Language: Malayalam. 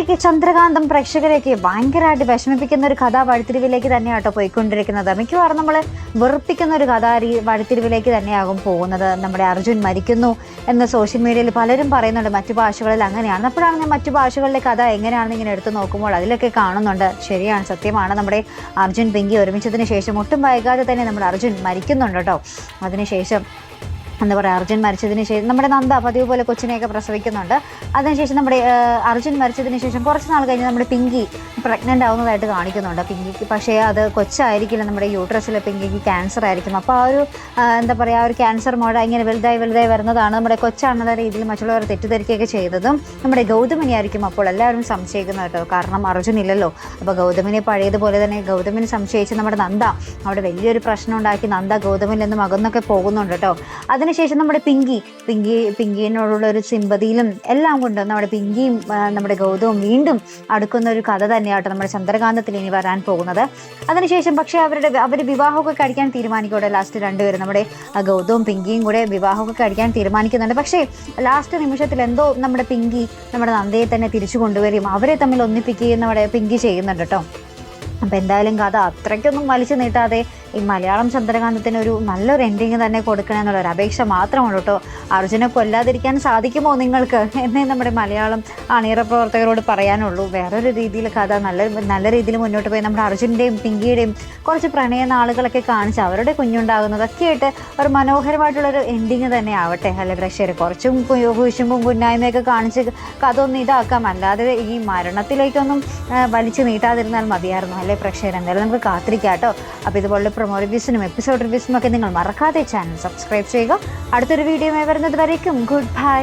ശരിക്കും ചന്ദ്രകാന്തം പ്രേക്ഷകരെയൊക്കെ ഭയങ്കരമായിട്ട് വിഷമിപ്പിക്കുന്ന ഒരു കഥ വഴിത്തിരിവിലേക്ക് തന്നെയാട്ടോ പോയിക്കൊണ്ടിരിക്കുന്നത്. മിക്കവാറും നമ്മൾ വെറുപ്പിക്കുന്ന ഒരു കഥ വഴിത്തിരിവിലേക്ക് തന്നെയാകും പോകുന്നത്. നമ്മുടെ അർജുൻ മരിക്കുന്നു എന്ന് സോഷ്യൽ മീഡിയയിൽ പലരും പറയുന്നുണ്ട് മറ്റു ഭാഷകളിൽ അങ്ങനെയാണ്. അപ്പോഴാണ് ഞാൻ മറ്റു ഭാഷകളിലെ കഥ എങ്ങനെയാണെന്ന് ഇങ്ങനെ എടുത്തു നോക്കുമ്പോൾ അതിലൊക്കെ കാണുന്നുണ്ട്. ശരിയാണ് സത്യമാണ്. നമ്മുടെ അർജുൻ പിങ്കി ഒരുമിച്ചതിന് ശേഷം ഒട്ടും വൈകാതെ തന്നെ നമ്മുടെ അർജുൻ മരിക്കുന്നുണ്ട് കേട്ടോ. അതിനുശേഷം എന്താ പറയുക അർജുൻ മരിച്ചതിന് ശേഷം നമ്മുടെ നന്ദ പതിവ് പോലെ കൊച്ചിനെയൊക്കെ പ്രസവിക്കുന്നുണ്ട്. അതിനുശേഷം നമ്മുടെ അർജുൻ മരിച്ചതിന് ശേഷം കുറച്ച് നാൾ കഴിഞ്ഞ് നമ്മുടെ പിങ്കി പ്രഗ്നന്റ് ആവുന്നതായിട്ട് കാണിക്കുന്നുണ്ട്. പിങ്കിക്ക് പക്ഷേ അത് കൊച്ചായിരിക്കില്ല. നമ്മുടെ യൂട്രസിലെ പിങ്കിക്ക് ക്യാൻസർ ആയിരിക്കും. അപ്പോൾ ആ ഒരു എന്താ പറയുക ആ ഒരു ക്യാൻസർ മോഡ ഇങ്ങനെ വലുതായി വലുതായി വരുന്നതാണ് നമ്മുടെ കൊച്ചാണെന്ന രീതിയിൽ മറ്റുള്ളവർ തെറ്റിദ്ധരിക്കുകയൊക്കെ ചെയ്തതും നമ്മുടെ ഗൗതമിനി ആയിരിക്കും അപ്പോൾ എല്ലാവരും സംശയിക്കുന്നത് കേട്ടോ. കാരണം അർജുൻ ഇല്ലല്ലോ. അപ്പോൾ ഗൗതമിനെ പഴയതുപോലെ തന്നെ ഗൗതമിനെ സംശയിച്ച് നമ്മുടെ നന്ദ അവിടെ വലിയൊരു പ്രശ്നം ഉണ്ടാക്കി നന്ദ ഗൗതമിൽ നിന്നും അകന്നൊക്കെ പോകുന്നുണ്ട് കേട്ടോ. അതിനുശേഷം നമ്മുടെ പിങ്കി പിങ്കി പിങ്കിനോടുള്ള ഒരു സിമ്പതിയിലും എല്ലാം കൊണ്ടും നമ്മുടെ പിങ്കിയും നമ്മുടെ ഗൗതവും വീണ്ടും അടുക്കുന്ന ഒരു കഥ തന്നെയാട്ടോ നമ്മുടെ ചന്ദ്രകാന്തത്തിൽ ഇനി വരാൻ പോകുന്നത്. അതിനുശേഷം പക്ഷേ അവരുടെ അവർ വിവാഹമൊക്കെ കഴിക്കാൻ തീരുമാനിക്കൂടെ ലാസ്റ്റ് രണ്ടുപേരും നമ്മുടെ ഗൗതവും പിങ്കിയും കൂടെ വിവാഹമൊക്കെ കഴിക്കാൻ തീരുമാനിക്കുന്നുണ്ട്. പക്ഷേ ലാസ്റ്റ് നിമിഷത്തിൽ എന്തോ നമ്മുടെ പിങ്കി നമ്മുടെ നന്ദയെ തന്നെ തിരിച്ചു കൊണ്ടുവരികയും അവരെ തമ്മിൽ ഒന്നിപ്പിക്കുകയും നമ്മുടെ പിങ്കി ചെയ്യുന്നുണ്ട് കേട്ടോ അപ്പം എന്തായാലും കഥ അത്രയ്ക്കൊന്നും വലിച്ചു നീട്ടാതെ ഈ മലയാളം ചന്ദ്രകാന്തത്തിന് ഒരു നല്ലൊരു എൻഡിങ് തന്നെ കൊടുക്കണമെന്നുള്ള ഒരു അപേക്ഷ മാത്രമാണ് കേട്ടോ. അർജുനെ കൊല്ലാതിരിക്കാൻ സാധിക്കുമോ നിങ്ങൾക്ക്? എന്നേ നമ്മുടെ മലയാളം അണിയറ പ്രവർത്തകരോട് പറയാനുള്ളൂ. വേറൊരു രീതിയിൽ കഥ നല്ല നല്ല രീതിയിൽ മുന്നോട്ട് പോയി നമ്മുടെ അർജുന്റെയും പിങ്കിയുടെയും കുറച്ച് പ്രണയ നാളുകളൊക്കെ കാണിച്ച് അവരുടെ കുഞ്ഞുണ്ടാകുന്നതൊക്കെ ആയിട്ട് ഒരു മനോഹരമായിട്ടുള്ളൊരു എൻഡിങ് തന്നെ ആവട്ടെ അല്ലെ പ്രേക്ഷകർ കുറച്ചും കുശുമ്പും കുന്നായ്മയൊക്കെ കാണിച്ച് കഥ ഒന്ന് ഇതാക്കാം. അല്ലാതെ ഈ മരണത്തിലേക്കൊന്നും വലിച്ചു നീട്ടാതിരുന്നാൽ മതിയായിരുന്നു അല്ലേ പ്രേക്ഷകർ എന്തായാലും നമുക്ക് കാത്തിരിക്കാം കേട്ടോ. അപ്പോൾ ഇതുപോലുള്ള പ്രൊമോ റിവ്യൂസിനും എപ്പിസോഡ് റിവ്യൂസിനും ഒക്കെ നിങ്ങൾ മറക്കാതെ ചാനൽ സബ്സ്ക്രൈബ് ചെയ്യുക. അടുത്തൊരു വീഡിയോ വരുന്നത് വരേക്കും. Good bye